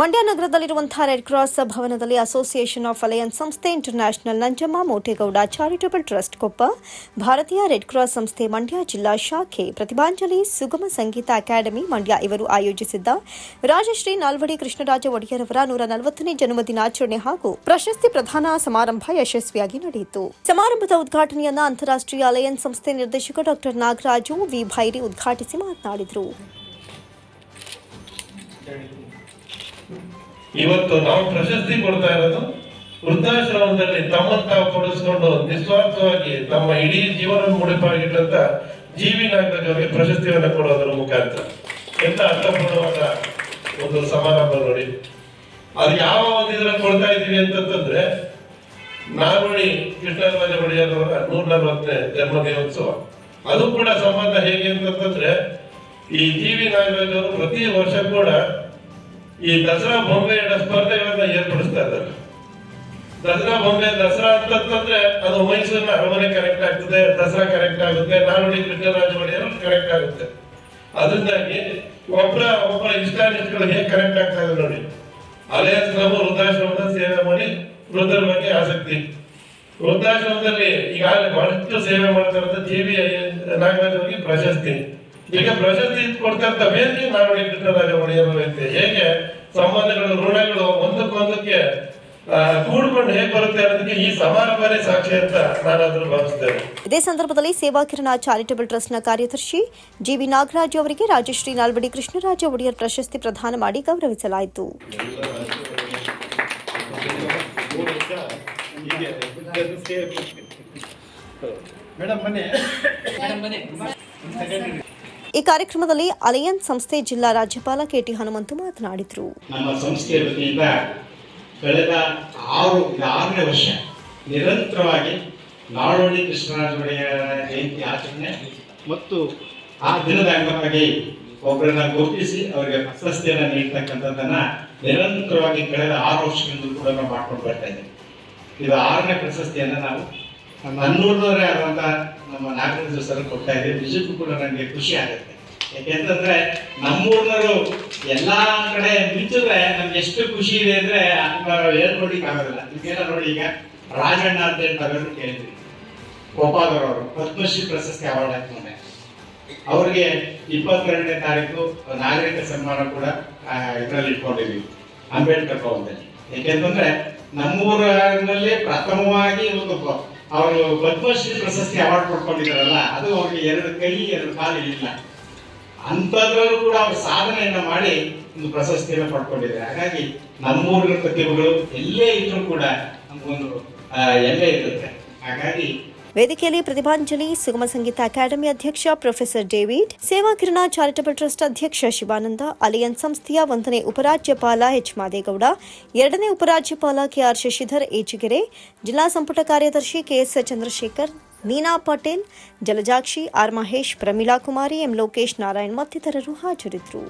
ಮಂಡ್ಯ ನಗರದಲ್ಲಿರುವಂತಹ red cross ಭವನದಲ್ಲಿ association of alliance ಸಂಸ್ಥೆ international Nanjamma Motegowda charitable trust Koppa, Bharatiya red cross ಸಂಸ್ಥೆ ಮಂಡ್ಯ ಜಿಲ್ಲಾ ಶಾಖೆ, ಪ್ರತಿಭಾಂಜಲಿ ಸುಗಮ ಸಂಗೀತ ಅಕಾಡೆಮಿ ಮಂಡ್ಯ ಇವರು ಆಯೋಜಿಸಿದ್ದ ರಾಜಶ್ರೀ ನಾಲ್ವಡಿ ಕೃಷ್ಣರಾಜ ಒಡೆಯರವರ ನೂರ ನಲವತ್ತನೇ ಜನ್ಮದಿನಾಚರಣೆ ಹಾಗೂ ಪ್ರಶಸ್ತಿ ಪ್ರಧಾನ ಸಮಾರಂಭ ಯಶಸ್ವಿಯಾಗಿ ನಡೆಯಿತು. ಸಮಾರಂಭದ ಉದ್ಘಾಟನೆಯನ್ನ ಅಂತಾರಾಷ್ಟ್ರೀಯ ಅಲಯನ್ಸ್ ಸಂಸ್ಥೆ ನಿರ್ದೇಶಕ ಡಾಕ್ಟರ್ ನಾಗರಾಜು ವಿ. ಭೈರಿ ಉದ್ಘಾಟಿಸಿ ಮಾತನಾಡಿದರು. ಇವತ್ತು ನಾವು ಪ್ರಶಸ್ತಿ ಕೊಡ್ತಾ ಇರೋದು ವೃದ್ಧಾಶ್ರಮದಲ್ಲಿ ತಮ್ಮನ್ನು ತಾವು ಕೊಡಿಸ್ಕೊಂಡು ನಿಸ್ವಾರ್ಥವಾಗಿ ತಮ್ಮ ಇಡೀ ಜೀವನ ಮುಡಿಪಾಗಿಟ್ಟಂತ ಜೀವಿ ನಾಗರಿಕರಿಗೆ ಪ್ರಶಸ್ತಿಯನ್ನು ಕೊಡೋದ್ರ ಮುಖಾಂತರ. ಎಂತ ಅರ್ಥಪೂರ್ಣವಾದ ಒಂದು ಸಮಾರಂಭ ನೋಡಿ. ಅದು ಯಾವ ಒಂದು ಇದ್ರಲ್ಲಿ ಕೊಡ್ತಾ ಇದ್ದೀವಿ ಅಂತಂತಂದ್ರೆ ನಾಲ್ವಡಿ ಕೃಷ್ಣರಾಜ ಒಡೆಯರವರ ನೂರ ನಲವತ್ತನೇ ಜನ್ಮದಿನೋತ್ಸವ. ಅದು ಕೂಡ ಸಂಬಂಧ ಹೇಗೆ ಅಂತಂತಂದ್ರೆ, ಈ ಜೀವಿ ನಾಗರಾಜ್ ಪ್ರತಿ ವರ್ಷ ಕೂಡ ಈ ದಸರಾ ಬೊಂಬೆ ಸ್ಪರ್ಧೆಗಳನ್ನ ಏರ್ಪಡಿಸ್ತಾ ಇದ್ದಾರೆ. ದಸರಾ ಬೊಂಬೆ, ದಸರಾ ಅಂತಂತಂದ್ರೆ ಅದು ಮೈಸೂರಿನ ಅರಮನೆ ಕರೆಕ್ಟ್ ಆಗ್ತದೆ, ದಸರಾ ಕರೆಕ್ಟ್ ಆಗುತ್ತೆ ನಾನುಡಿ ಕೃಷ್ಣರಾಜ ಒಡೆಯರು ಕರೆಕ್ಟ್ ಆಗುತ್ತೆ. ಅದರಿಂದಾಗಿ ಒಬ್ಬರ ಒಬ್ಬರ ಇಷ್ಟಾನಿಷ್ಟಗಳು ಹೇಗೆ ಕರೆಕ್ಟ್ ಆಗ್ತಾ ಇದೆ ನೋಡಿ. ಅಲೆಯಸ್ ನಾವು ವೃದ್ಧಾಶ್ರಮದ ಸೇವೆ ಮಾಡಿ ವೃದ್ಧರ ಬಗ್ಗೆ ಆಸಕ್ತಿ. ವೃದ್ಧಾಶ್ರಮದಲ್ಲಿ ಈಗಾಗಲೇ ಬಹಳಷ್ಟು ಸೇವೆ ಮಾಡ್ತಾರಂತ ಜಿ ಬಿ ನಾಗರಾಜ್ ಅವರಿಗೆ ಪ್ರಶಸ್ತಿ. ಈಗ ಪ್ರಶಸ್ತಿ ಕೊಡ್ತಾ ಇರ್ತ ನಾನು ಕೃಷ್ಣರಾಜ ಒಡೆಯರ್ ವ್ಯಕ್ತಿ ಹೇಗೆ ಸಂಬಂಧಗಳು ಋಣಗಳು ಒಂದಕ್ಕೊಂದಕ್ಕೆ ಕೂಡ್ಕೊಂಡು ಹೇಗೆ ಬರುತ್ತೆ ಅನ್ನೋದಕ್ಕೆ ಈ ಸಮಾರಂಭನೇ ಸಾಕ್ಷಿ ಅಂತ ನಾನು ಅದನ್ನು ಭಾವಿಸ್ತೇನೆ. ಇದೇ ಸಂದರ್ಭದಲ್ಲಿ ಸೇವಾ ಕಿರಣ ಚಾರಿಟಬಲ್ ಟ್ರಸ್ಟ್ನ ಕಾರ್ಯದರ್ಶಿ ಜಿವಿ ನಾಗರಾಜ್ ಅವರಿಗೆ ರಾಜಶ್ರೀ ನಾಲ್ವಡಿ ಕೃಷ್ಣರಾಜ ಒಡೆಯರ್ ಪ್ರಶಸ್ತಿ ಪ್ರದಾನ ಮಾಡಿ ಗೌರವಿಸಲಾಯಿತು. ಮೇಡಮ್ ಈ ಕಾರ್ಯಕ್ರಮದಲ್ಲಿ ಅಲಯನ್ ಸಂಸ್ಥೆ ಜಿಲ್ಲಾ ರಾಜ್ಯಪಾಲ ಕೆಟಿ ಹನುಮಂತು ಮಾತನಾಡಿದರು. ನಮ್ಮ ಸಂಸ್ಥೆಯ ವತಿಯಿಂದ ಕಳೆದ ಆರು ಆರನೇ ವರ್ಷ ನಿರಂತರವಾಗಿ ನಾಡೋಡಿ ಕೃಷ್ಣರಾಜ ಜಯಂತಿ ಆಚರಣೆ ಮತ್ತು ಆ ದಿನದ ಅಂಗವಾಗಿ ಒಬ್ಬರನ್ನ ಗುರುತಿಸಿ ಅವರಿಗೆ ಪ್ರಶಸ್ತಿಯನ್ನು ನೀಡ್ತಕ್ಕಂಥದ್ದನ್ನ ನಿರಂತರವಾಗಿ ಕಳೆದ ಆರು ವರ್ಷಗಳಿಂದ ಕೂಡ ನಾವು ಮಾಡ್ಕೊಂಡು ಬರ್ತಾ ಇದ್ದೇವೆ. ಇದು ಆರನೇ ಪ್ರಶಸ್ತಿಯನ್ನು ನಾವು ನನ್ನೂರವರೇ ಆದಂತ ನಮ್ಮ ನಾಗರಾಜ ಸರ್ ಕೊಡ್ತಾ ಇದ್ದೀವಿ ನಿಜಕ್ಕೂ ಕೂಡ ನನಗೆ ಖುಷಿ ಆಗುತ್ತೆ. ಯಾಕೆಂತಂದ್ರೆ ನಮ್ಮೂರ್ನವರು ಎಲ್ಲಾ ಕಡೆ ಮಿಂಚಿದ್ರೆ ನಮ್ಗೆ ಎಷ್ಟು ಖುಷಿ ಇದೆ ಅಂದ್ರೆ ಏನ್ ನೋಡ್ಲಿಕ್ಕೆ ಆಗೋದಿಲ್ಲ. ಇದೆಲ್ಲ ನೋಡಿ ಈಗ ರಾಜಣ್ಣ ಅಂತ ಹೇಳಿ ತಾವೆಲ್ಲರೂ ಕೇಳಿದ್ವಿ. ಗೋಪಾಲರವರು ಪದ್ಮಶ್ರೀ ಪ್ರಶಸ್ತಿ ಅವಾರ್ಡ್ ಹಾಕೊಂಡೆ ಅವ್ರಿಗೆ ಇಪ್ಪತ್ತೆರಡನೇ ತಾರೀಕು ನಾಗರಿಕ ಸನ್ಮಾನ ಕೂಡ ಇದರಲ್ಲಿ ಇಟ್ಕೊಂಡಿದ್ವಿ. ಅಂಬೇಡ್ಕರ್ ಭವನದಲ್ಲಿ. ಯಾಕೆಂತಂದ್ರೆ ನಮ್ಮೂರಿನಲ್ಲಿ ಪ್ರಥಮವಾಗಿ ಒಂದು ಅವರು ಪದ್ಮಶ್ರೀ ಪ್ರಶಸ್ತಿ ಅವಾರ್ಡ್ ಕೊಟ್ಕೊಂಡಿದ್ದಾರಲ್ಲ, ಅದು ಅವ್ರಿಗೆ ಎರಡು ಕೈ, ಎರಡು ಕಾಲು ಇಲ್ಲ ಅಂಥದ್ರಲ್ಲೂ ಕೂಡ ಅವ್ರ ಸಾಧನೆಯನ್ನ ಮಾಡಿ ಒಂದು ಪ್ರಶಸ್ತಿಯನ್ನು ಪಡ್ಕೊಂಡಿದ್ದಾರೆ. ಹಾಗಾಗಿ ನಮ್ಮೂರಿನ ಪ್ರತಿಭೆಗಳು ಎಲ್ಲೇ ಇದ್ರೂ ಕೂಡ ನಮಗೊಂದು ಎಲ್ಲೇ ಇರುತ್ತೆ. ಹಾಗಾಗಿ ವೇದಿಕೆಯಲ್ಲಿ ಪ್ರತಿಭಾಂಜಲಿ, ಸುಗಮ ಸಂಗೀತ ಅಕಾಡೆಮಿ ಅಧ್ಯಕ್ಷ professor David, Seva Kirana charitable trust ಅಧ್ಯಕ್ಷ ಶಿವಾನಂದ ಅಲಿಯನ್ ಸಂಸ್ಥೆಯ ಒಂದನೇ ಉಪರಾಜ್ಯಪಾಲ ಎಚ್ ಮಾದೇಗೌಡ, ಎರಡನೇ ಉಪರಾಜ್ಯಪಾಲ ಕೆಆರ್ ಶಶಿಧರ್ ಏಚಿಗೆರೆ, ಜಿಲ್ಲಾ ಸಂಪುಟ ಕಾರ್ಯದರ್ಶಿ ಕೆಎಸ್ ಚಂದ್ರಶೇಖರ್ ನೀನಾ ಪಟೇಲ್, ಜಲಜಾಕ್ಷಿ, ಆರ್ ಮಹೇಶ್, ಪ್ರಮೀಳಾ ಕುಮಾರಿ, ಎಂ ಲೋಕೇಶ್ ನಾರಾಯಣ್ ಮತ್ತಿತರರು ಹಾಜರಿದ್ದರು.